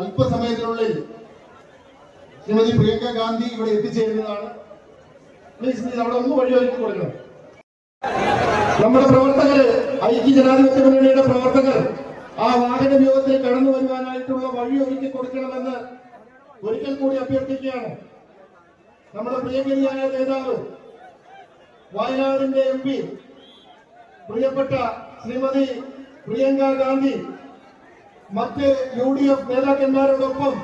അല്പസമയത്തിനുള്ളിൽ ശ്രീമതി പ്രിയങ്ക ഗാന്ധി ഇവിടെ എത്തിച്ചേരുന്നതാണ്. പ്ലീസ് അവിടെ ഒന്ന് വഴിയൊരുക്കി കൊടുക്കണം. നമ്മുടെ പ്രവർത്തകര് ഐക്യ ജനാധിപത്യ മുന്നണിയുടെ പ്രവർത്തകർ ആ വാഹന വ്യൂഹത്തിൽ കടന്നു വരുവാനായിട്ടുള്ള വഴി ഒരുക്കി കൊടുക്കണമെന്ന് ഒരിക്കൽ കൂടി അഭ്യർത്ഥിക്കുകയാണ്. നമ്മുടെ പ്രിയങ്കരിയായ നേതാവ് വയനാടിന്റെ എം പി പ്രിയപ്പെട്ട ശ്രീമതി പ്രിയങ്ക ഗാന്ധി. മറ്റ് യു ഡി എഫ് നേതാക്കന്മാരോടൊപ്പം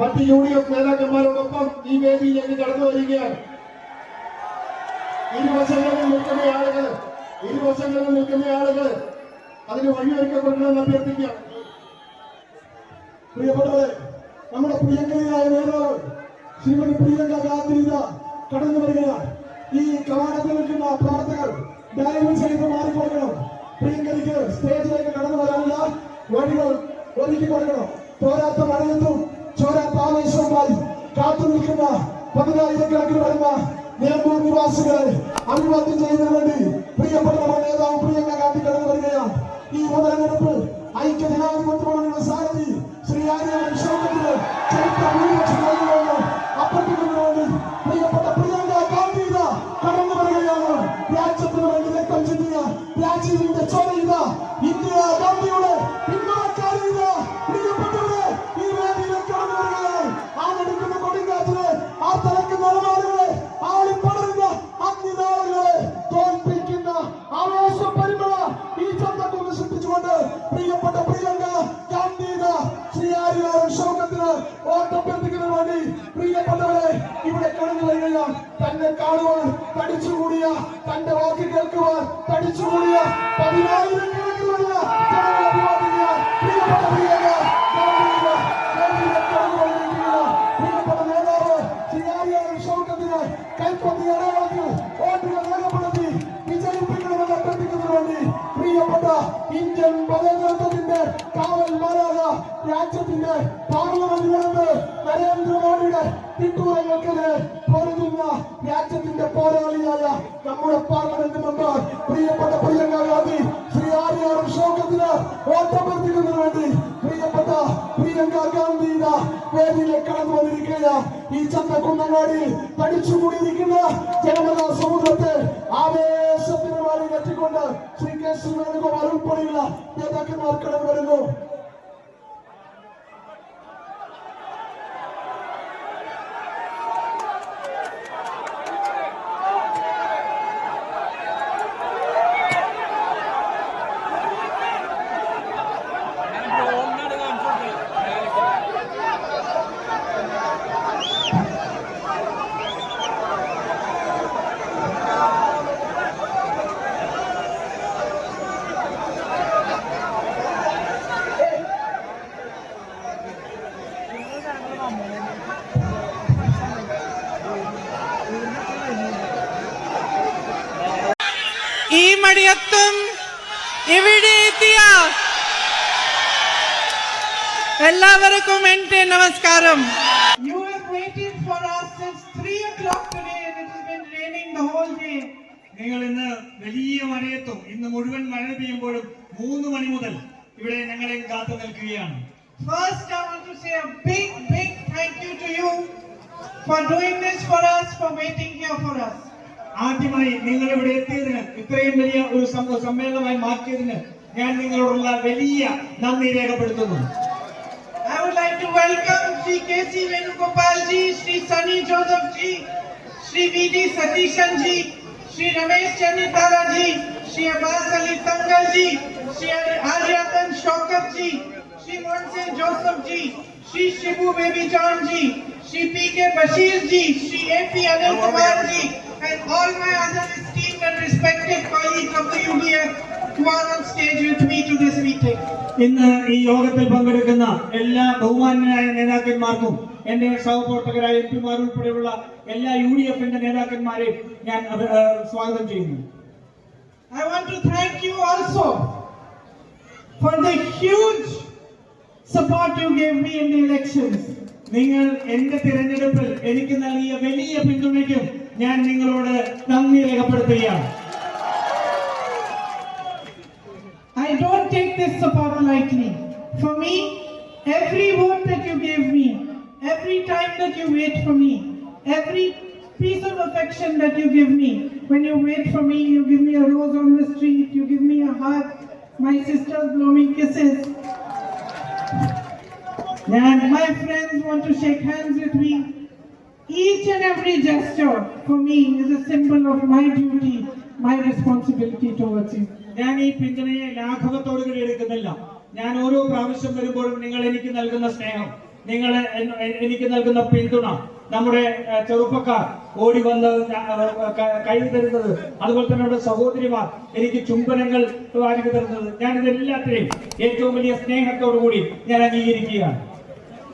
മറ്റ് യു ഡി എഫ് നേതാക്കന്മാരോടൊപ്പം ഈ വേദിയിലേക്ക് കടന്നു വരികയാണ്. ഇരുവശങ്ങളിൽ നിൽക്കുന്ന ആളുകൾ ഇരുവശങ്ങളിൽ നിൽക്കുന്ന ആളുകൾ അതിന് വഴിയൊരുക്കപ്പെടണമെന്ന് അഭ്യർത്ഥിക്കുകയാണ്. പ്രിയപ്പെട്ടവരെ നമ്മുടെ പ്രിയങ്കരിയായ നേതാവ് ശ്രീമതി പ്രിയങ്ക ഗാന്ധി കടന്നു വരികയാണ്. ഈ കവാടത്തിൽ നിൽക്കുന്ന പ്രവർത്തകർ ഡയമണ്ട് ചെയ്ത് മാറിക്കൊടുക്കണം. പ്രിയങ്കരിക്ക് സ്റ്റേജിലേക്ക് കടന്നു വരാനുള്ള വഴികൾ ഒരുക്കി കൊടുക്കണം. പോരാത്ത മഴയത്തും ചോരാത്ത ആവേശവുമായി കാത്തു നിൽക്കുന്ന പതിനായിരക്കണക്കിന് വരുന്ന നിലമ്പൂർ നിവാസികളെ അഭിവാദ്യം ചെയ്യുന്നതിന് വേണ്ടി പ്രിയപ്പെട്ട നമ്മുടെ നേതാവ് പ്രിയങ്ക ഗാന്ധി കടന്നു വരികയാണ്. ഈ ഉപതെരഞ്ഞെടുപ്പ് ഐക്യജനാധിപത്യമാണെന്ന സാരഥി ശ്രീ ആര്യ ഷൗക്കത്തിന് ചരിത്ര അഭ്യർത്ഥിക്കുന്നതിന് വേണ്ടി പ്രിയപ്പെട്ട പ്രിയപ്പെട്ട പ്രിയങ്ക ഗാന്ധീത ശ്രീ ആര്യാരും ഷൗക്കത്തിന് വേണ്ടി പ്രിയപ്പെട്ടവരെ ഇവിടെ കടന്നു തന്നെ കാണുവാൻ തടിച്ചുകൂടിയ തന്റെ വാക്ക് കേൾക്കുവാൻ തടിച്ചുകൂടിയ പതിനായിരക്കണക്കിനുള്ള പ്രിയപ്പെട്ട ഈ ചന്തക്കുന്നങ്ങാടി തടിച്ചുകൂടിയിരിക്കുന്ന ജനമത സമുദ്രത്തെ ആവേശത്തിന് മാറി എത്തിക്കൊണ്ട് ശ്രീ കെ ശ്രീ വേണുഗോപാൽ ഉൾപ്പെടെയുള്ള നേതാക്കന്മാർ വരുന്നു എത്തും ഇവിടെ എത്തിയ എല്ലാവർക്കും എന്റെ നമസ്കാരം. നിങ്ങൾ ഇന്ന് വലിയ മഴയത്തും ഇന്ന് മുഴുവൻ മഴ പെയ്യുമ്പോഴും മൂന്ന് മണി മുതൽ ഇവിടെ ഞങ്ങളെ കാത്തു നിൽക്കുകയാണ്. First I want to say a big big thank to you for doing this for us for waiting here for us ആദ്യമായി നിങ്ങൾ ഇവിടെ എത്തിയതിന് ഇത്രയും വലിയ ഒരു സം- സമ്മേളനമായി മാറ്റിയതിന് ഞാൻ നിങ്ങളോടുള്ള വലിയ നന്ദി രേഖപ്പെടുത്തുന്നു I would like to welcome Sri K.C. Venugopal ji, Sri Sunny Joseph ji, Sri V.D. Satishan ji, Sri Ramesh Chanitara ji, Sri Abbas Ali Tangal ji, Sri Aryatan Shaukat ji, Sri Monse Joseph ji, Sri Shibu Baby John ji, Sri P.K. Bashir ji, Sri A.P. Anil Kumar ji, and all my other esteemed and respected colleagues of the UDF who are on stage with me to this meeting. ഇന്ന് ഈ യോഗത്തിൽ പങ്കെടുക്കുന്ന എല്ലാ ബഹുമാന്യനായ നേതാക്കന്മാർക്കും എന്റെ സഹപ്രവർത്തകരായ M പിമാർ ഉൾപ്പെടെയുള്ള എല്ലാ യു ഡി എഫിന്റെ നേതാക്കന്മാരെയും ഞാൻ അഭി- ഏഹ് സ്വാഗതം ചെയ്യുന്നു I want to thank you also for the huge support you gave me in the elections. നിങ്ങൾ എന്റെ തിരഞ്ഞെടുപ്പിൽ എനിക്ക് നൽകിയ വലിയ പിന്തുണയ്ക്കും ഞാൻ നിങ്ങളോട് നന്ദി രേഖപ്പെടുത്തുകയാണ് I don't take this support lightly. For me, every vote that you gave me, every time that you wait for me, every piece of affection that you give me. When you wait for me, you give me a rose on the street, you give me a hug, my sister's blow me kisses. And my friends want to shake hands with me. Each and every gesture for me is a symbol of my duty, my responsibility towards you. ഞാൻ ഈ പിന്തുണയെ ലാഘവത്തോടു കൂടി എടുക്കുന്നില്ല. ഞാൻ ഓരോ പ്രാവശ്യം വരുമ്പോഴും നിങ്ങൾ എനിക്ക് നൽകുന്ന സ്നേഹം നിങ്ങൾ എനിക്ക് നൽകുന്ന പിന്തുണ നമ്മുടെ ചെറുപ്പക്കാർ ഓടി വന്ന് ക- തരുന്നത് അതുപോലെ തന്നെ നമ്മുടെ സഹോദരിമാർ എനിക്ക് ചുംബനങ്ങൾ വാരി തരുന്നത്. ഞാൻ ഇതെല്ലാത്തിനെയും ഏറ്റവും വലിയ സ്നേഹത്തോടു കൂടി ഞാൻ അംഗീകരിക്കുകയാണ്.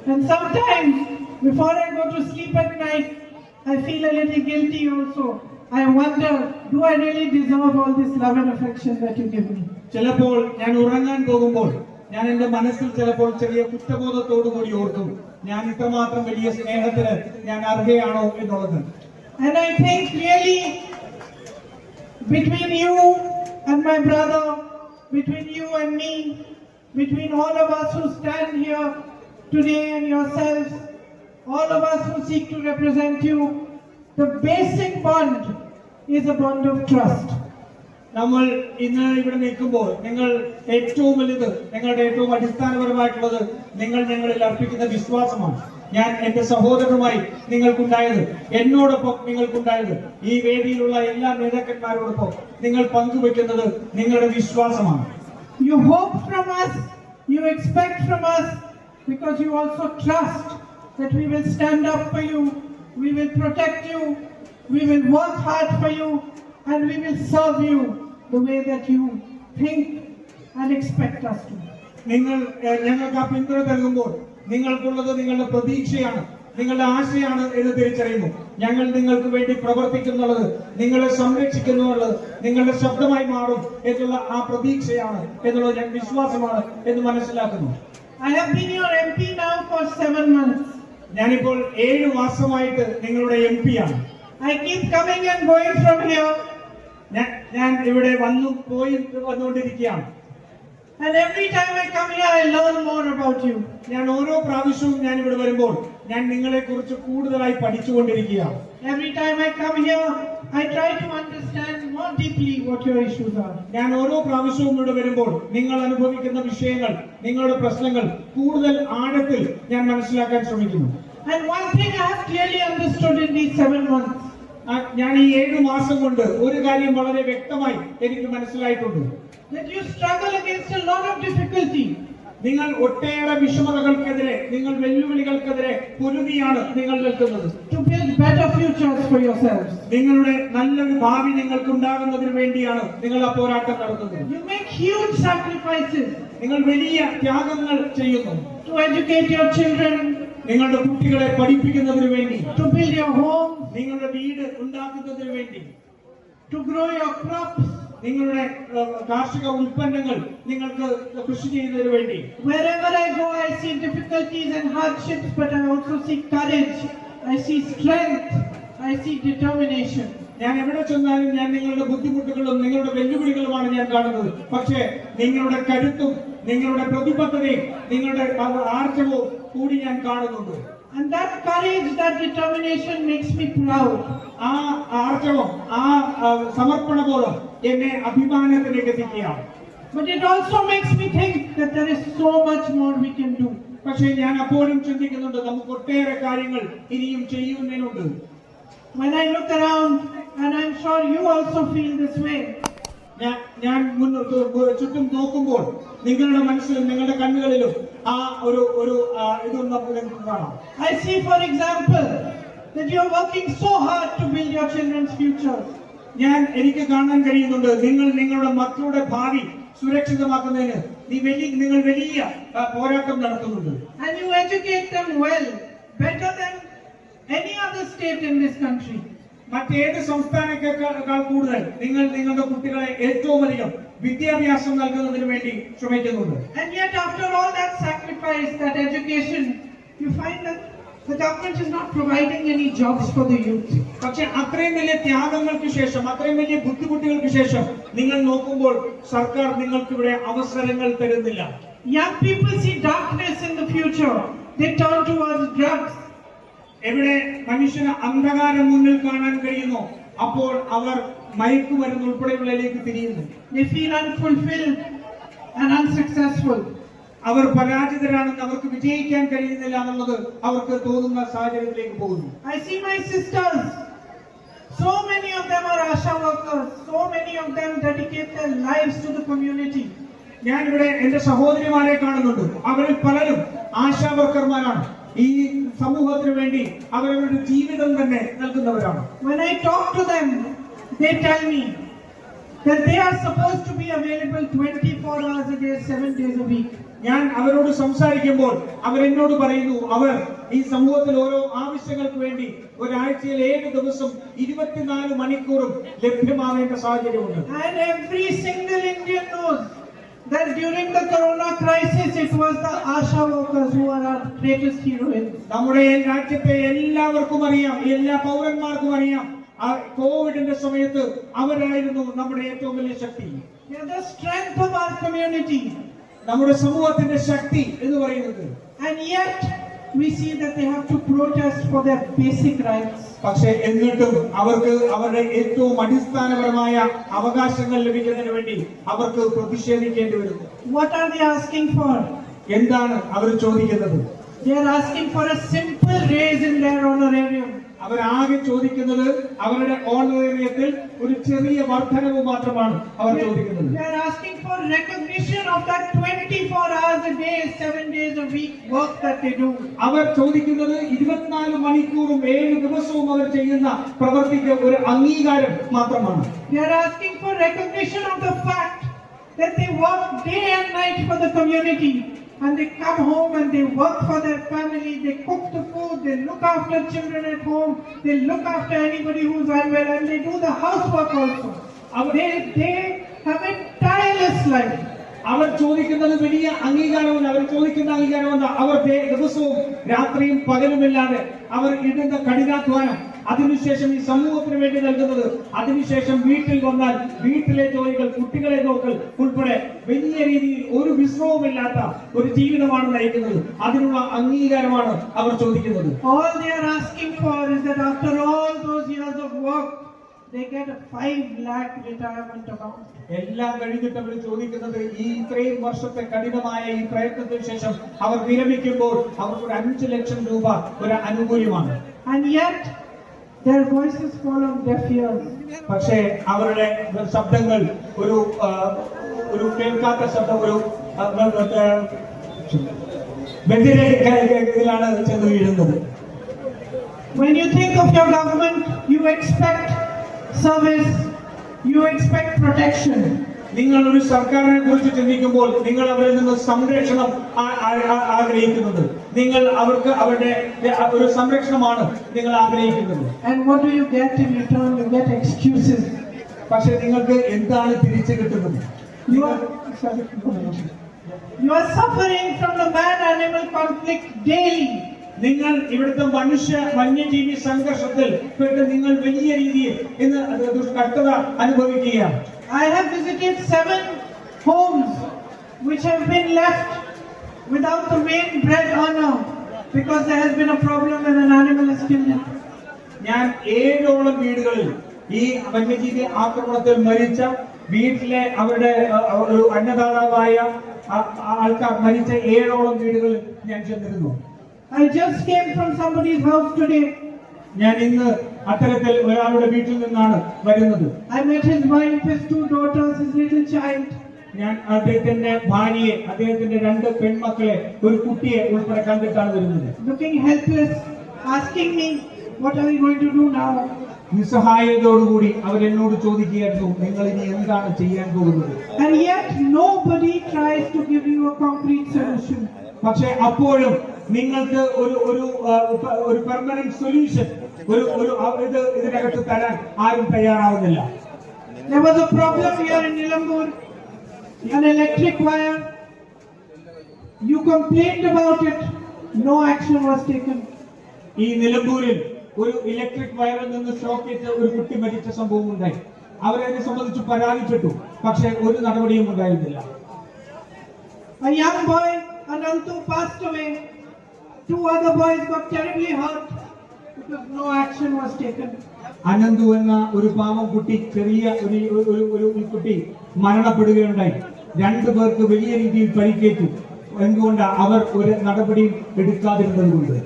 And sometimes, before I go to sleep at night, I feel a little guilty also. I wonder, do I really deserve all this love and affection that you give me? ചിലപ്പോൾ ഞാൻ ഉറങ്ങാൻ പോകുമ്പോൾ ഞാൻ എന്റെ മനസ്സിൽ ചിലപ്പോൾ ചെറിയ കുറ്റബോധത്തോടു കൂടി ഓർക്കും ഞാൻ ഇത്രമാത്രം വലിയ സ്നേഹത്തിന് ഞാൻ അർഹയാണോ എന്നുള്ളത് And I think really, between you and my brother, between you and me, between all of us who stand here today and yourselves, all of us who seek to represent you, the basic bond is a bond of trust. നമ്മൾ ഇന്ന് ഇവിടെ നിൽക്കുമ്പോൾ നിങ്ങൾ ഏറ്റവും വലുത് നിങ്ങളുടെ ഏറ്റവും അടിസ്ഥാനപരമായിട്ടുള്ളത് നിങ്ങൾ ഞങ്ങളിൽ അർപ്പിക്കുന്ന വിശ്വാസമാണ് ഞാൻ എന്റെ സഹോദരനുമായി നിങ്ങൾക്കുണ്ടായത് എന്നോടൊപ്പം നിങ്ങൾക്കുണ്ടായത് ഈ വേദിയിലുള്ള എല്ലാ നേതാക്കന്മാരോടൊപ്പം നിങ്ങൾ പങ്കുവെക്കുന്നത് നിങ്ങളുടെ വിശ്വാസമാണ് You hope from us, you expect from us, because you also trust that we will stand up for you, we will protect you, we will work hard for you, and we will serve you the way that you think and expect us to. നിങ്ങൾ ഏഹ്, ഞങ്ങൾക്ക് ആ പിന്തുണ നൽകുമ്പോൾ നിങ്ങൾക്കുള്ളത് നിങ്ങളുടെ പ്രതീക്ഷയാണ് നിങ്ങളുടെ ആശയാണ് എന്ന് തിരിച്ചറിയുന്നു ഞങ്ങൾ നിങ്ങൾക്ക് വേണ്ടി പ്രവർത്തിക്കുന്നുള്ളത് നിങ്ങളെ സംരക്ഷിക്കുന്നുള്ളത് നിങ്ങളുടെ ശബ്ദമായി മാറും എന്നുള്ള ആ പ്രതീക്ഷയാണ് എന്നുള്ളത് ഞാൻ വിശ്വാസമാണ് എന്ന് മനസ്സിലാക്കുന്നു I have been your MP now for seven months. ഞാനിപ്പോൾ ഏഴ് മാസമായിട്ട് നിങ്ങളുടെ എം പി ആണ്. I keep coming and going from here ഞാൻ ഞാൻ ഇവിടെ വന്നു പോയി വന്നുകൊണ്ടിരിക്കുകയാണ്. And every time I come here, I learn more about you. ഞാൻ ഓരോ പ്രാവശ്യവും ഞാൻ ഇവിടെ വരുമ്പോൾ ഞാൻ നിങ്ങളെ കുറിച്ച് കൂടുതലായി പഠിച്ചുകൊണ്ടിരിക്കുകയാണ്. Every time I come here, I try to understand more deeply what your issues are. ഞാൻ ഓരോ പ്രാവശ്യവും ഇവിടെ വരുമ്പോൾ നിങ്ങൾ അനുഭവിക്കുന്ന വിഷയങ്ങൾ നിങ്ങളുടെ പ്രശ്നങ്ങൾ കൂടുതൽ ആഴത്തിൽ ഞാൻ മനസ്സിലാക്കാൻ ശ്രമിക്കുന്നു And one thing I have clearly understood in these seven months ആ, ഞാൻ ഈ ഏഴു മാസം കൊണ്ട് ഒരു കാര്യം വളരെ വ്യക്തമായി എനിക്ക് മനസ്സിലായിട്ടുണ്ട് that you struggle against a lot of difficulty. നിങ്ങൾ ഒട്ടേറെ വിഷമതകൾക്കെതിരെ നിങ്ങൾ വെല്ലുവിളികൾക്കെതിരെ പൊരുതിയാണ് നിങ്ങൾ നിൽക്കുന്നത്. നിങ്ങളുടെ നല്ലൊരു ഭാവി നിങ്ങൾക്ക് ഉണ്ടാകുന്നതിന് വേണ്ടിയാണ് നിങ്ങൾ ആ പോരാട്ടം നടത്തുന്നത്. നിങ്ങൾ വലിയ ത്യാഗങ്ങൾ ചെയ്യുന്നു. നിങ്ങളുടെ കുട്ടികളെ പഠിപ്പിക്കുന്നതിന് വേണ്ടി. നിങ്ങളുടെ വീട് ഉണ്ടാക്കുന്നതിന് വേണ്ടി. To ഗ്രോ യുവർ ക്രോപ്സ് നിങ്ങളുടെ കാർഷിക ഉൽപ്പന്നങ്ങൾ നിങ്ങൾക്ക് കൃഷി ചെയ്യുന്നതിന് വേണ്ടി Wherever I go, I see difficulties and hardships, but I also see courage. I see strength. I see determination. ഞാൻ എവിടെ ചെന്നാലും ഞാൻ നിങ്ങളുടെ ബുദ്ധിമുട്ടുകളും നിങ്ങളുടെ വെല്ലുവിളികളുമാണ് ഞാൻ കാണുന്നത് പക്ഷേ നിങ്ങളുടെ കരുത്തും നിങ്ങളുടെ പ്രതിബദ്ധതയും നിങ്ങളുടെ ആർജവും കൂടി ഞാൻ കാണുന്നുണ്ട് And that courage, that determination makes me proud. ആ ആർജവം ആ ആ, സമർപ്പണബോധം എന്നെ അഭിമാനത്തിലേക്ക് എത്തിക്കുകയാണ് But it also makes me think that there is so much more we can do. പക്ഷേ ഞാൻ അപ്പോഴും ചിന്തിക്കുന്നുണ്ട് നമുക്ക് ഒട്ടേറെ കാര്യങ്ങൾ ഇനിയും ചെയ്യുന്നതിനുണ്ട് When I look around, and I'm sure you also feel this way, ഞാൻ മുന്നോട്ട് ചുറ്റും നോക്കുമ്പോൾ നിങ്ങളുടെ മനസ്സിലും നിങ്ങളുടെ കണ്ണുകളിലും ആ ഒരു ഒരു നമുക്ക് കാണാം I see for example that you're working so hard to build your children's futures. ഞാൻ എനിക്ക് കാണാൻ കഴിയുന്നുണ്ട് നിങ്ങൾ നിങ്ങളുടെ മക്കളുടെ ഭാവി സുരക്ഷിതമാക്കുന്നതിന് നീ വലിയ നിങ്ങൾ വലിയ പോരാട്ടം നടത്തുന്നുണ്ട് And you educate them well, better than any other state in this. മറ്റേത് സംസ്ഥാനത്തേക്കാൾ കൂടുതൽ നിങ്ങൾ നിങ്ങളുടെ കുട്ടികളെ ഏറ്റവും അധികം വിദ്യാഭ്യാസം നൽകുന്നതിന് വേണ്ടി ശ്രമിക്കുന്നുണ്ട് And yet, after all that sacrifice, that education, you find that the government is not providing any jobs for the youth. പക്ഷെ അത്രയും വലിയ ത്യാഗങ്ങൾക്ക് ശേഷം അത്രയും വലിയ ബുദ്ധിമുട്ടുകൾക്ക് ശേഷം നിങ്ങൾ നോക്കുമ്പോൾ സർക്കാർ നിങ്ങൾക്ക് ഇവിടെ അവസരങ്ങൾ തരുന്നില്ല Young people see darkness in the future. They turn towards drugs. എവിടെ മനുഷ്യന് അന്ധകാരം മുന്നിൽ കാണാൻ കഴിയുന്നു അപ്പോൾ അവർ മയക്കുമരുന്ന് ഉൾപ്പെടെയുള്ളതിലേക്ക് തിരിയുന്നു. അവർ പരാജിതരാണെന്ന് അവർക്ക് വിജയിക്കാൻ കഴിയുന്നില്ല എന്നുള്ളത് അവർക്ക് തോന്നുന്ന സാഹചര്യത്തിലേക്ക് പോകുന്നു I see my sisters So many of them are Asha workers. So many of them dedicate their lives to the community. ഞാനിവിടെ എന്റെ സഹോദരിമാരെ കാണുന്നുണ്ട് അവരിൽ പലരും ആശാ വർക്കർമാരാണ് ഈ സമൂഹത്തിന് വേണ്ടി അവരവരുടെ ജീവിതം തന്നെ നൽകുന്നവരാണ് When I talk to them, they tell me that they are supposed to be available 24 hours a day, 7 days a week. ഞാൻ അവരോട് സംസാരിക്കുമ്പോൾ അവരെന്നോട് പറയുന്നു അവർ ഈ സമൂഹത്തിൽ ഓരോ ആവശ്യങ്ങൾക്ക് വേണ്ടി ഒരാഴ്ചയിൽ ഏഴ് ദിവസം ഇരുപത്തിനാല് മണിക്കൂറും ലഭ്യമാവേണ്ട സാഹചര്യമുണ്ട് And every single Indian knows that during the corona crisis, it was the Asha workers who are our greatest heroines. നമ്മുടെ രാജ്യത്തെ എല്ലാവർക്കും അറിയാം എല്ലാ പൗരന്മാർക്കും അറിയാം ആ കോവിഡിന്റെ സമയത്ത് അവരായിരുന്നു നമ്മുടെ ഏറ്റവും വലിയ ശക്തി They are the strength of our community. നമ്മുടെ സമൂഹത്തിന്റെ ശക്തി എന്ന് പറയുന്നത് And yet, we see that they have to protest for their basic rights. പക്ഷെ എന്നിട്ടും അവർക്ക് അവരുടെ ഏറ്റവും അടിസ്ഥാനപരമായ അവകാശങ്ങൾ ലഭിക്കുന്നതിന് വേണ്ടി അവർക്ക് പ്രതിഷേധിക്കേണ്ടി വരുന്നു. What are they asking for എന്താണ് അവർ ചോദിക്കുന്നത്? They are asking for a simple raise in their honorarium. അവരാകെ ചോദിക്കുന്നത് അവരുടെ ഓൺലൈനിയത്തിൽ ഒരു ചെറിയ വർധനവ് മാത്രമാണ് അവർ ചോദിക്കുന്നത്. ഞാൻ asking for recognition of the 24 hours a day 7 days a week both day and night അവർ ചോദിക്കുന്നത് ഇരുപത്തിനാല് മണിക്കൂറും ഏഴ് ദിവസവും അവർ ചെയ്യുന്ന പ്രവർത്തിക്ക് ഒരു അംഗീകാരം മാത്രമാണ്. For recognition of the fact they work day and night for the community And they come home and they work for their family, they cook the food, they look after children at home, they look after anybody who's unwell, and they do the housework also. They, they have a tireless life. അവർ ചോദിക്കുന്നത് വലിയ അംഗീകാരമല്ല അവർ ചോദിക്കുന്ന അംഗീകാരമല്ല അവർ ദേ- ദിവസവും രാത്രിയും പകലുമില്ലാതെ അവർ ഇടുന്ന കഠിനാധ്വാനം അതിനുശേഷം ഈ സമൂഹത്തിന് വേണ്ടി നൽകുന്നത്. അതിനുശേഷം വീട്ടിൽ വന്നാൽ വീട്ടിലെ ജോലികൾ കുട്ടികളെ നോക്കൽ ഉൾപ്പെടെ വലിയ രീതിയിൽ ഒരു വിശ്രമവുമില്ലാത്ത ഒരു ജീവിതമാണ് നയിക്കുന്നത്. അതിനുള്ള അംഗീകാരമാണ് അവർ ചോദിക്കുന്നത്. They get a 5 lakh retirement amount. എല്ലാം കഴിഞ്ഞിട്ട് അവർ ചോദിക്കുന്നത് ഈ ഇത്രയും വർഷത്തെ കഠിനമായ ഈ പ്രയത്നത്തിന് ശേഷം അവർ വിരമിക്കുമ്പോൾ അവർക്ക് ഒരു അഞ്ചു ലക്ഷം രൂപ ഒരു അനുകൂല്യമാണ്. And yet, their voices fall on deaf ears. പക്ഷേ അവരുടെ ശബ്ദങ്ങൾ ഒരു ആ, ഒരു കേൾക്കാത്ത ശബ്ദം ഒരു ആ, മറ്റേ, വ്യതിരേകതയിലാണ് ചെന്ന് വീഴുന്നത് When you think of your government, you expect service, you expect protection. നിങ്ങൾ ഒരു സർക്കാരിനെ കുറിച്ച് ചിന്തിക്കുമ്പോൾ നിങ്ങൾ അവരിൽ നിന്ന് സംരക്ഷണം ആ- ആ- ആ- ആഗ്രഹിക്കുന്നുണ്ട് നിങ്ങൾ അവർക്ക് അവരുടെ ഒരു സംരക്ഷണമാണ് നിങ്ങൾ ആഗ്രഹിക്കുന്നത്. പക്ഷെ നിങ്ങൾക്ക് എന്താണ് തിരിച്ചു കിട്ടുന്നത്? You are, suffering from the man-animal conflict daily. നിങ്ങൾ ഇവിടുത്തെ മനുഷ്യ വന്യജീവി സംഘർഷത്തിൽ പെട്ട് നിങ്ങൾ വലിയ രീതിയിൽ ഇന്ന് കഷ്ടത അനുഭവിക്കുകയാണ്. I have visited seven homes which have been left without the main bread earner because there has been a problem and an animal has killed it. ഞാൻ ഏഴോളം വീടുകളിൽ ഈ വന്യജീവി ആക്രമണത്തിൽ മരിച്ച വീട്ടിലെ അവരുടെ അഹ്, അഹ്, ഒരു അന്നദാതാവായ ആ- ആ ആൾക്കാർ മരിച്ച ഏഴോളം വീടുകളിൽ ഞാൻ ചെന്നിരുന്നു I just came from somebody's house today. ഞാൻ ഇന്ന് അത്തരത്തിൽ ഒരാളുടെ വീട്ടിൽ നിന്നാണ് വരുന്നത് I met his wife, his two daughters, his little child. ഞാൻ അദ്ദേഹത്തിന്റെ ഭാര്യയെ അദ്ദേഹത്തിന്റെ രണ്ട് പെൺമക്കളെ ഒരു കുട്ടിയെ ഉൾപ്പെടെ കണ്ടിട്ടാണ് വരുന്നത് looking helpless, asking me, What are we going to do now? നിസ്സഹായതയോടുകൂടി അവരെന്നോട് ചോദിക്കുകയായിരുന്നു നിങ്ങൾ ഇനി എന്താണ് ചെയ്യാൻ പോകുന്നത് And yet, nobody tries to give you a concrete solution. പക്ഷെ അപ്പോഴും നിങ്ങൾക്ക് ഒരു ഒരു ഒരു പെർമനന്റ് സൊല്യൂഷൻ ഒരു ഒരു ഇത് ഇതിനകത്ത് തരാൻ ആരും തയ്യാറാവുന്നില്ല There was a problem here in Nilambur, an electric wire. You complained about it, no action was taken. ഈ നിലമ്പൂരിൽ ഒരു ഇലക്ട്രിക് വയറിൽ നിന്ന് ഷോക്കേറ്റ് ഒരു കുട്ടി മരിച്ച സംഭവം ഉണ്ടായി അവരതിനെ സംബന്ധിച്ച് പരാതിപ്പെട്ടു പക്ഷെ ഒരു നടപടിയും ഉണ്ടായിരുന്നില്ല A young boy, Anantu, passed away. Two other boys got terribly hurt because no action was taken. Ananthu എന്ന ഒരു പാവം കുട്ടി ചെറിയ ഒരു ഒരു- ഒരു കുട്ടി മരണപ്പെടുകയുണ്ടായി രണ്ടു പേർക്ക് വലിയ രീതിയിൽ പരിക്കേറ്റു എന്തുകൊണ്ട് അവർ ഒരു നടപടിയും എടുക്കാതിരുന്നത് കൊണ്ട്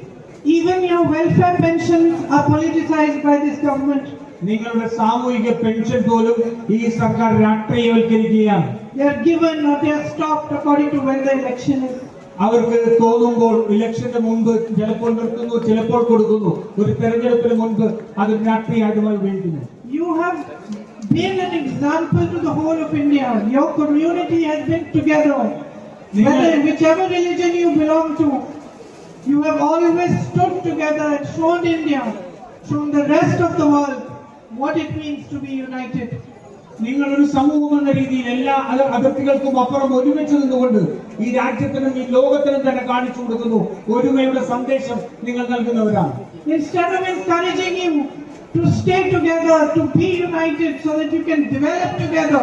Even your welfare pensions are politicized by this government. നിങ്ങളുടെ സാമൂഹിക പെൻഷൻ പോലും ഈ സർക്കാർ രാഷ്ട്രീയവൽക്കരിക്കുകയാണ് They are given or they are stopped according to when the election is. അവർക്ക് തോന്നുമ്പോൾ ഇലക്ഷന്റെ മുൻപ് ചിലപ്പോൾ നിർത്തുന്നു ചിലപ്പോൾ കൊടുക്കുന്നു ഒരു തെരഞ്ഞെടുപ്പിന് മുൻപ് അത് രാഷ്ട്രീയമായി ഉപയോഗിക്കുന്നു You have been an example to the whole of India. Your community has been together. Whether, whichever religion you belong to, you have always stood together and shown India, shown the rest of the world what it means to be united. നിങ്ങൾ ഒരു സമൂഹം എന്ന രീതിയിൽ എല്ലാ അത- അതിർത്തികൾക്കും അപ്പുറം ഒരുമിച്ച് നിന്നുകൊണ്ട് ഈ രാജ്യത്തിനും ഈ ലോകത്തിനും തന്നെ കാണിച്ചു കൊടുക്കുന്നു ഒരുമയുടെ സന്ദേശം നിങ്ങൾ നൽകുന്നവരാണ് to stay together, to be united so that you can develop together,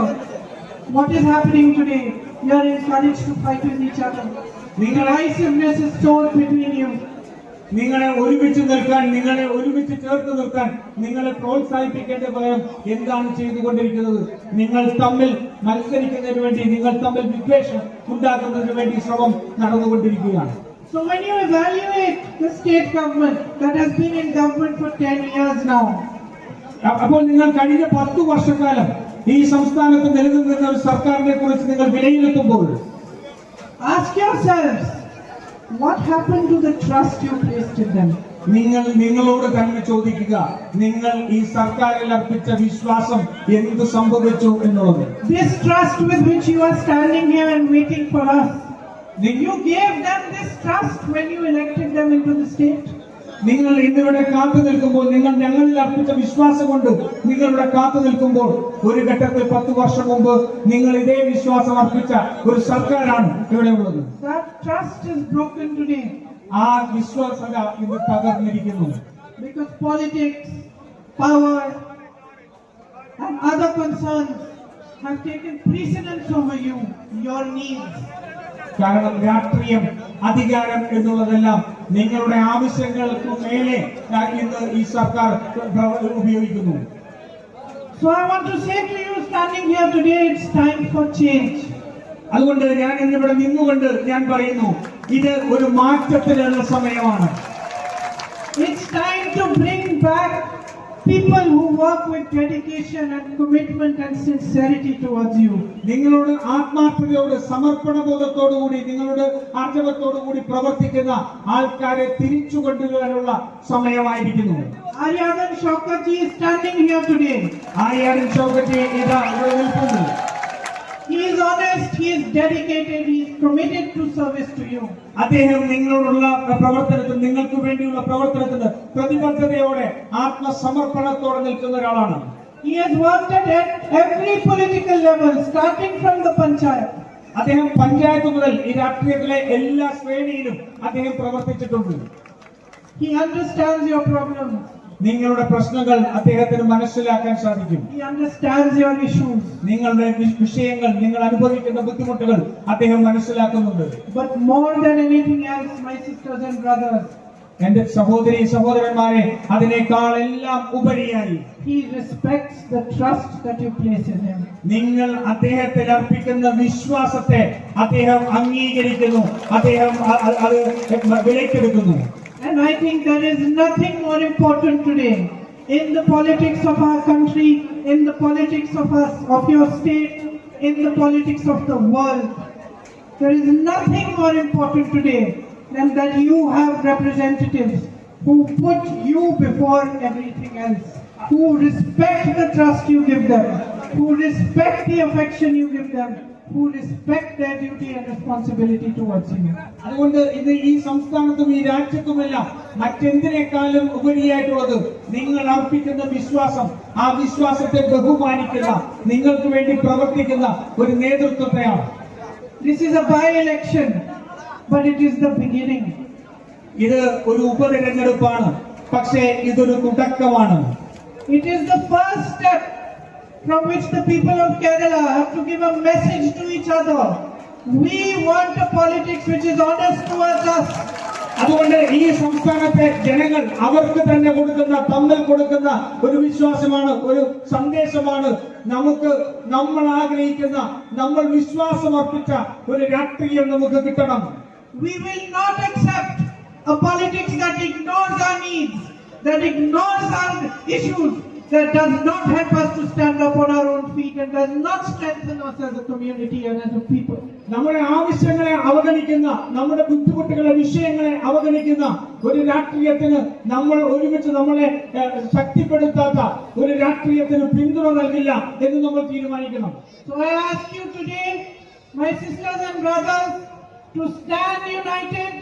what is happening today? You are encouraged to fight with each other. Divisiveness is sown between you. നിങ്ങളെ ഒരുമിച്ച് നിൽക്കാൻ നിങ്ങളെ ഒരുമിച്ച് ചേർത്ത് നിർത്താൻ നിങ്ങളെ പ്രോത്സാഹിപ്പിക്കേണ്ട പകരം എന്താണ് ചെയ്തുകൊണ്ടിരിക്കുന്നത്? നിങ്ങൾ തമ്മിൽ മത്സരിക്കുന്നതിന് വേണ്ടി നിങ്ങൾ തമ്മിൽ വിദ്വേഷം ഉണ്ടാക്കുന്നതിന് വേണ്ടി ശ്രമം നടന്നുകൊണ്ടിരിക്കുകയാണ്. So when you evaluate the state government that has been in government for 10 years now, അപ്പോൾ നിങ്ങൾ കഴിഞ്ഞ പത്തു വർഷക്കാലം ഈ സംസ്ഥാനത്ത് നിലനിന്നിരുന്ന ഒരു സർക്കാരിനെ കുറിച്ച് നിങ്ങൾ വിലയിരുത്തുമ്പോൾ ask yourselves, what happened to the trust you placed in them? നിങ്ങൾ നിങ്ങളോട് തന്നെ ചോദിക്കുക നിങ്ങൾ ഈ സർക്കാരിൽ അർപ്പിച്ച വിശ്വാസം എന്ത് സംഭവിച്ചു എന്നുള്ളത് This trust with which you are standing here and waiting for us, you gave them this trust when you elected them into the state. നിങ്ങൾ ഇന്നിവിടെ കാത്തു നിൽക്കുമ്പോൾ നിങ്ങൾ ഞങ്ങളിൽ അർപ്പിച്ച വിശ്വാസം കൊണ്ട് നിങ്ങളിവിടെ കാത്തു നിൽക്കുമ്പോൾ ഒരു ഘട്ടത്തിൽ പത്ത് വർഷം മുമ്പ് നിങ്ങൾ ഇതേ വിശ്വാസം അർപ്പിച്ച ഒരു സർക്കാരാണ് ഇവിടെ ഉള്ളത്. ആ വിശ്വാസത ഇന്ന് തകർന്നിരിക്കുന്നു. Because power and other concerns have taken precedence over you, your needs. കാരണം രാഷ്ട്രീയം അധികാരം എന്നുള്ളതെല്ലാം നിങ്ങളുടെ ആവശ്യങ്ങൾക്ക് മേലെ ഇന്ന് ഈ സർക്കാർ ഉപയോഗിക്കുന്നു So I want to say to you standing here today, it's time for change. അതുകൊണ്ട് ഞാൻ ഇന്നിവിടെ നിന്നുകൊണ്ട് ഞാൻ പറയുന്നു ഇത് ഒരു മാറ്റത്തിനുള്ള സമയമാണ് It's time to bring back people who work with dedication and commitment and sincerity towards you. നിങ്ങളോട് ആത്മാർത്ഥതയോട് സമർപ്പണ ബോധത്തോടുകൂടി നിങ്ങളുടെ ആർജവത്തോടുകൂടി പ്രവർത്തിക്കുന്ന ആൾക്കാരെ തിരിച്ചു കൊണ്ടുവരാനുള്ള സമയമായിരിക്കുന്നു Shaukat is standing here today. Aryadan ചൗകറ്റി ഇതാ ഇവിടെ നിൽക്കുന്നു honest, he is dedicated, he is committed to service to you. അദ്ദേഹം നിങ്ങളോടുള്ള പ്രവർത്തനത്തിൽ നിങ്ങൾക്ക് വേണ്ടിയുള്ള പ്രവർത്തനത്തിന് പ്രതിബദ്ധതയോടെ ആത്മസമർപ്പണത്തോടെ നിൽക്കുന്ന ഒരാളാണ് He has worked at e- every political level, starting from the panchayat. അദ്ദേഹം പഞ്ചായത്ത് മുതൽ ഈ രാഷ്ട്രീയത്തിലെ എല്ലാ ശ്രേണിയിലും അദ്ദേഹം പ്രവർത്തിച്ചിട്ടുണ്ട് He understands your problems. നിങ്ങളുടെ പ്രശ്നങ്ങൾ അദ്ദേഹത്തിന് മനസ്സിലാക്കാൻ സാധിക്കും. He understands your issues. നിങ്ങളുടെ വിഷയങ്ങൾ നിങ്ങൾ അനുഭവിക്കുന്ന ബുദ്ധിമുട്ടുകൾ അദ്ദേഹം മനസ്സിലാക്കുന്നുണ്ട്. But more than anything else, my sisters and brothers, എന്റെ സഹോദരി സഹോദരന്മാരെ അതിനേക്കാൾ എല്ലാം ഉപരിയായി. he respects the trust that you place in him. നിങ്ങൾ അദ്ദേഹത്തിൽ അർപ്പിക്കുന്ന വിശ്വാസത്തെ അദ്ദേഹം അംഗീകരിക്കുന്നു. അദ്ദേഹം അത് വിലക്കെടുക്കുന്നു And I think there is nothing more important today in the politics of our country, in the politics of us, of your state, in the politics of the world. There is nothing more important today than that you have representatives who put you before everything else, who respect the trust you give them, who respect the affection you give them, who respect their duty and responsibility towards you. അതുകൊണ്ട് ഇന്ന് ഈ സംസ്ഥാനത്തും ഈ രാജ്യത്തുമെല്ലാം മറ്റെന്തിനേക്കാളും ഉപരിയായിട്ടുള്ളത് നിങ്ങൾ അർപ്പിക്കുന്ന വിശ്വാസം ആ വിശ്വാസത്തെ ബഹുമാനിക്കുന്ന നിങ്ങൾക്ക് വേണ്ടി പ്രവർത്തിക്കുന്ന ഒരു നേതൃത്വത്തെയാണ് This is a by-election, but it is the beginning. ഇത് ഒരു ഉപതെരഞ്ഞെടുപ്പാണ് പക്ഷേ ഇതൊരു തുടക്കമാണ് it is the first step from which the people of Kerala have to give a message to each other We want a politics which is honest towards us. അതുകൊണ്ട് ഈ സംസ്ഥാനത്തെ ജനങ്ങൾ അവർക്ക് തന്നെ കൊടുക്കുന്ന തമ്മിൽ കൊടുക്കുന്ന ഒരു വിശ്വാസമാണ് ഒരു സന്ദേശമാണ് നമുക്ക് നമ്മൾ ആഗ്രഹിക്കുന്ന നമ്മൾ വിശ്വാസം അർപ്പിച്ച ഒരു രാഷ്ട്രീയം നമുക്ക് കിട്ടണം We will not accept a politics that ignores our needs, that ignores our issues, that does not help us to stand up on our own feet and does not strengthen us as a community and as a people. നമ്മുടെ ആവശ്യങ്ങളെ അവഗണിക്കുന്ന നമ്മുടെ ബുദ്ധിമുട്ടുകളെ വിഷയങ്ങളെ അവഗണിക്കുന്ന ഒരു രാഷ്ട്രീയത്തിന് നമ്മൾ ഒരുമിച്ച് നമ്മളെ ഏഹ്, ശക്തിപ്പെടുത്താത്ത ഒരു രാഷ്ട്രീയത്തിന് പിന്തുണ നൽകില്ല എന്ന് നമ്മൾ തീരുമാനിക്കണം So I ask you today, my sisters and brothers, to stand united,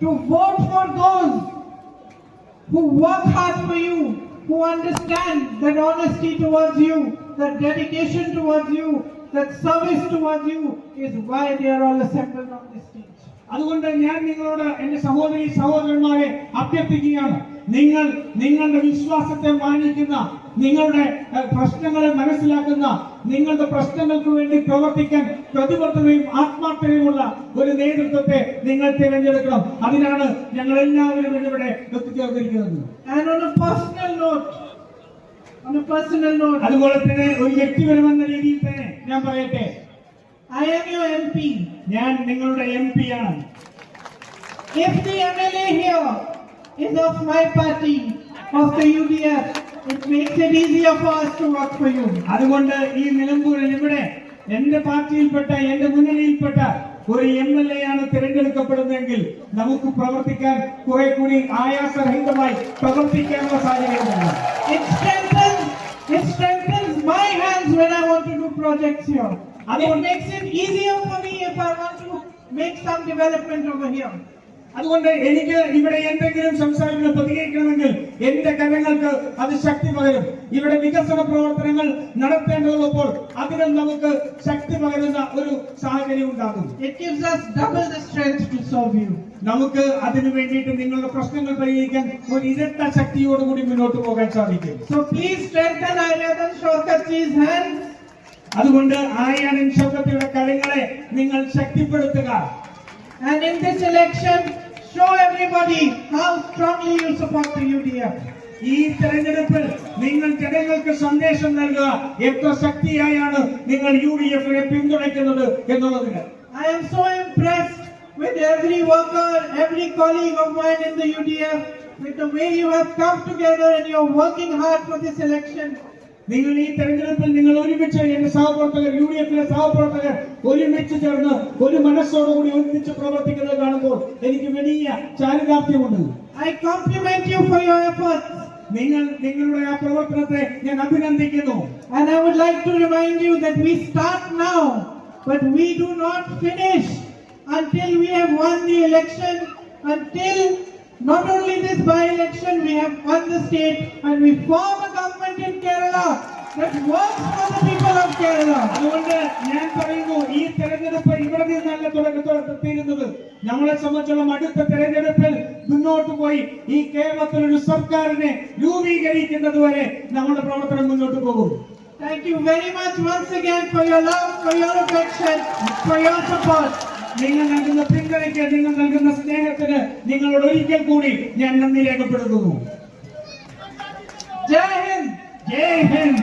to vote for those who work hard for you, who understand that honesty towards you, that dedication towards you, that service towards you is why they are all assembled on this stage. അതുകൊണ്ട് ഞാൻ നിങ്ങളോട് എന്റെ സഹോദരി സഹോദരന്മാരെ അഭ്യർത്ഥിക്കുകയാണ് നിങ്ങൾ നിങ്ങളുടെ വിശ്വാസത്തെ മാനിക്കുന്ന നിങ്ങളുടെ പ്രശ്നങ്ങളെ മനസ്സിലാക്കുന്ന നിങ്ങളുടെ പ്രശ്നങ്ങൾക്ക് വേണ്ടി പ്രവർത്തിക്കാൻ പ്രതിബദ്ധതയും ആത്മാർത്ഥതയുമുള്ള ഒരു നേതൃത്വത്തെ നിങ്ങൾ തിരഞ്ഞെടുക്കണം. അതിനാണ് ഞങ്ങൾ എല്ലാവരും ഇവിടെ എത്തിച്ചേർന്നിരിക്കുന്നത്. അതുപോലെ തന്നെ ഒരു വ്യക്തിപരമെന്ന രീതിയിൽ തന്നെ ഞാൻ പറയട്ടെ. I am you M P ഞാൻ നിങ്ങളുടെ എം പി ആണ്. If the MLA here. is of my party, of the UDF, it makes it easier for us to work for you. അതുകൊണ്ട് ഈ നിലമ്പൂരിൽ ഇവിടെ എന്റെ പാർട്ടിയിൽപ്പെട്ട എന്റെ മുന്നണിയിൽപ്പെട്ട ഒരു എം എൽ എ ആണ് തിരഞ്ഞെടുക്കപ്പെടുന്നതെങ്കിൽ നമുക്ക് പ്രവർത്തിക്കാൻ കുറെ കൂടി ആയാസരഹിതമായി പ്രവർത്തിക്കാനുള്ള സാഹചര്യമുണ്ട് It strengthens, it strengthens my hands when I want to do projects here. It makes it easier for me if I want to make some development over here. അതുകൊണ്ട് എനിക്ക് ഇവിടെ എന്തെങ്കിലും സംസാരങ്ങൾ പ്രതികരിക്കണമെങ്കിൽ എന്റെ കരങ്ങൾക്ക് അത് ശക്തി പകരും. ഇവിടെ വികസന പ്രവർത്തനങ്ങൾ നടത്തേണ്ടതുള്ളപ്പോൾ അതിനും നമുക്ക് ശക്തി പകരുന്ന ഒരു സാഹചര്യം ഉണ്ടാകും. It gives us double the strength to serve you. നമുക്ക് അതിനു വേണ്ടിയിട്ട് നിങ്ങളുടെ പ്രശ്നങ്ങൾ പരിഹരിക്കാൻ ഒരു ഇരട്ട ശക്തിയോടുകൂടി മുന്നോട്ട് പോകാൻ സാധിക്കും. സോ പ്ലീസ് അതുകൊണ്ട് ആര്യാനൻ ശോകത്തിയുടെ കരങ്ങളെ നിങ്ങൾ ശക്തിപ്പെടുത്തുക. And in this election show everybody how strongly you support the UDF. ഈ തെരഞ്ഞെടുപ്പിൽ നിങ്ങൾ ജനങ്ങൾക്ക് സന്ദേശം നൽകുക എത്ര ശക്തിയായാണ് നിങ്ങൾ യു ഡി എഫിനെ പിന്തുണയ്ക്കുന്നത് എന്നുള്ളതിന് I am so impressed with every worker, every colleague of mine in the UDF, with the way you have come together and you're working hard for this election. നിങ്ങൾ ഈ തെരഞ്ഞെടുപ്പിൽ നിങ്ങൾ ഒരുമിച്ച് എന്റെ സഹപ്രവർത്തകർ യു ഡി എഫിലെ സഹപ്രവർത്തകർ ഒരുമിച്ച് ചേർന്ന് ഒരു മനസ്സോടുകൂടി ഒരുമിച്ച് പ്രവർത്തിക്കുന്നത് കാണുമ്പോൾ എനിക്ക് വലിയ ചാരിതാർത്ഥ്യമുണ്ട്. I compliment you for your effort നിങ്ങൾ നിങ്ങളുടെ ആ പ്രവർത്തനത്തെ ഞാൻ അഭിനന്ദിക്കുന്നു. And I would like to remind you that we start now but we do not finish until we have won the election until not only this by election we have won the state and we form a in Kerala. അതുകൊണ്ട് ഞാൻ പറയുന്നു ഈ തെരഞ്ഞെടുപ്പ് ഇവിടെ നിന്നല്ല തുടക്കത്തോടെത്തിയിരുന്നത് നമ്മളെ സംബന്ധിച്ചോളം അടുത്ത തെരഞ്ഞെടുപ്പിൽ മുന്നോട്ട് പോയി ഈ കേരളത്തിൽ ഒരു സർക്കാരിനെ രൂപീകരിക്കുന്നത് വരെ നമ്മുടെ പ്രവർത്തനം മുന്നോട്ട് പോകും Thank you very much once again for your love, for your affection, for your support. നിങ്ങൾ നൽകുന്ന പിന്തുണയ്ക്ക് നിങ്ങൾ നൽകുന്ന സ്നേഹത്തിന് നിങ്ങളോട് ഒരിക്കൽ കൂടി ഞാൻ നന്ദി രേഖപ്പെടുത്തുന്നു जय हिंद जय हिंद